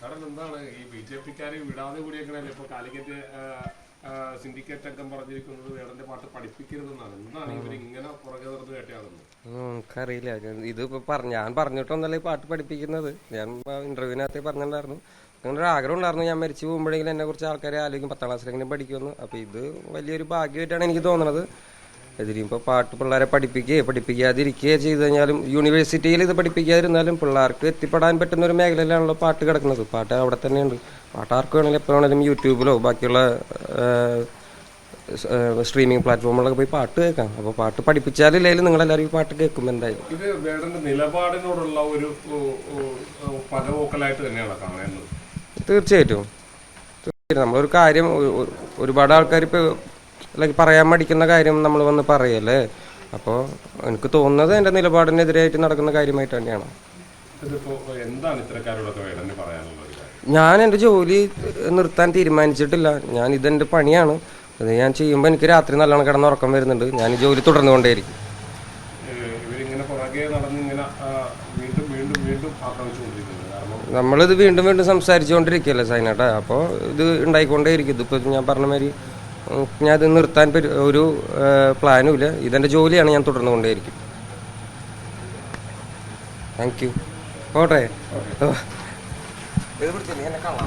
കാരണം എന്താണ്? ഈ ബി ജെ പിക്കാരെ വിടാതെ കൂടിയേക്കണല്ലേ? ഇപ്പൊ കാലിക്കറ്റ് സിൻഡിക്കേറ്റ് അംഗം പറഞ്ഞിരിക്കുന്നത് വേടന്റെ പാട്ട് പഠിപ്പിക്കരുതെന്നാണ്. എന്താണ് ഇവർ ഇങ്ങനെ പുറകെ നടന്ന് കേട്ടയാണെന്ന് നമുക്കറിയില്ല ഇത് ഇപ്പൊ പറഞ്ഞു ഞാൻ പറഞ്ഞിട്ടൊന്നല്ല ഈ പാട്ട് പഠിപ്പിക്കുന്നത്. ഞാൻ ഇന്റർവ്യൂവിനകത്ത് പറഞ്ഞിട്ടുണ്ടായിരുന്നു. അങ്ങനെ ഒരു ആഗ്രഹം ഉണ്ടായിരുന്നു. ഞാൻ മരിച്ചു പോകുമ്പോഴെങ്കിലും എന്നെ കുറിച്ച് ആൾക്കാരെ ആലോചിക്കും. പത്താം ക്ലാസ്സിലെങ്കിലും പഠിക്കുമെന്ന്. അപ്പൊ ഇത് വലിയൊരു ഭാഗ്യമായിട്ടാണ് എനിക്ക് തോന്നുന്നത് ഇതിലിപ്പോ പാട്ട് പിള്ളേരെ പഠിപ്പിക്കുകയോ പഠിപ്പിക്കാതിരിക്കുകയോ ചെയ്തു കഴിഞ്ഞാലും യൂണിവേഴ്സിറ്റിയിൽ ഇത് പഠിപ്പിക്കാതിരുന്നാലും പിള്ളേർക്ക് എത്തിപ്പെടാൻ പറ്റുന്ന ഒരു മേഖലയിലാണല്ലോ പാട്ട് കിടക്കുന്നത്. പാട്ട് അവിടെ തന്നെയുണ്ട്. പാട്ട് ആർക്ക് വേണമെങ്കിലും എപ്പോൾ വേണമെങ്കിലും യൂട്യൂബിലോ ബാക്കിയുള്ള സ്ട്രീമിംഗ് പ്ലാറ്റ്ഫോമുകളൊക്കെ പോയി പാട്ട് കേൾക്കാം. അപ്പോൾ പാട്ട് പഠിപ്പിച്ചാലില്ലെങ്കിലും നിങ്ങളെല്ലാവരും ഈ പാട്ട് കേൾക്കും എന്തായാലും. ഇത് വേടന്റെ നിലപാടിനോടുള്ള ഒരു ഓ, തന്നെയാണ് കാണുന്നത് തീർച്ചയായിട്ടും. തീർച്ചയായിട്ടും. നമ്മളൊരു കാര്യം ഒരു- ഒരു- ഒരുപാട് ആൾക്കാർ ഇപ്പോൾ ലൈക്ക് പറയാൻ മടിക്കുന്ന കാര്യം നമ്മൾ വന്ന് പറയല്ലേ? അപ്പോൾ എനിക്ക് തോന്നുന്നത് എന്റെ നിലപാടിനെതിരായിട്ട് നടക്കുന്ന കാര്യമായിട്ട് തന്നെയാണ്. ഞാൻ എന്റെ ജോലി നിർത്താൻ തീരുമാനിച്ചിട്ടില്ല. ഞാൻ ഇതെന്റെ പണിയാണ്. അത് ഞാൻ ചെയ്യുമ്പോൾ എനിക്ക് രാത്രി നല്ലോണം കിടന്ന് ഉറക്കം വരുന്നുണ്ട്. ഞാൻ ഈ ജോലി തുടർന്നുകൊണ്ടേയിരിക്കും. ആക്രമിച്ചുകൊണ്ടിരിക്കുന്നത്. കാരണം നമ്മളിത് വീണ്ടും വീണ്ടും സംസാരിച്ചുകൊണ്ടിരിക്കുകയല്ലേ സൈനേട്ടാ? അപ്പോൾ ഇത് ഉണ്ടായിക്കൊണ്ടേയിരിക്കും. ഇതിപ്പോൾ ഞാൻ പറഞ്ഞ മാതിരി ഞാൻ ഇത് നിർത്താൻ ഒരു പ്ലാനും ഇല്ല ഇതെന്റെ ജോലിയാണ് ഞാൻ തുടർന്നുകൊണ്ടേയിരിക്കും. താങ്ക് യു പോട്ടെ. ഓ. ഇത് പിടിച്ചില്ലേ? എന്നെ കാണാൻ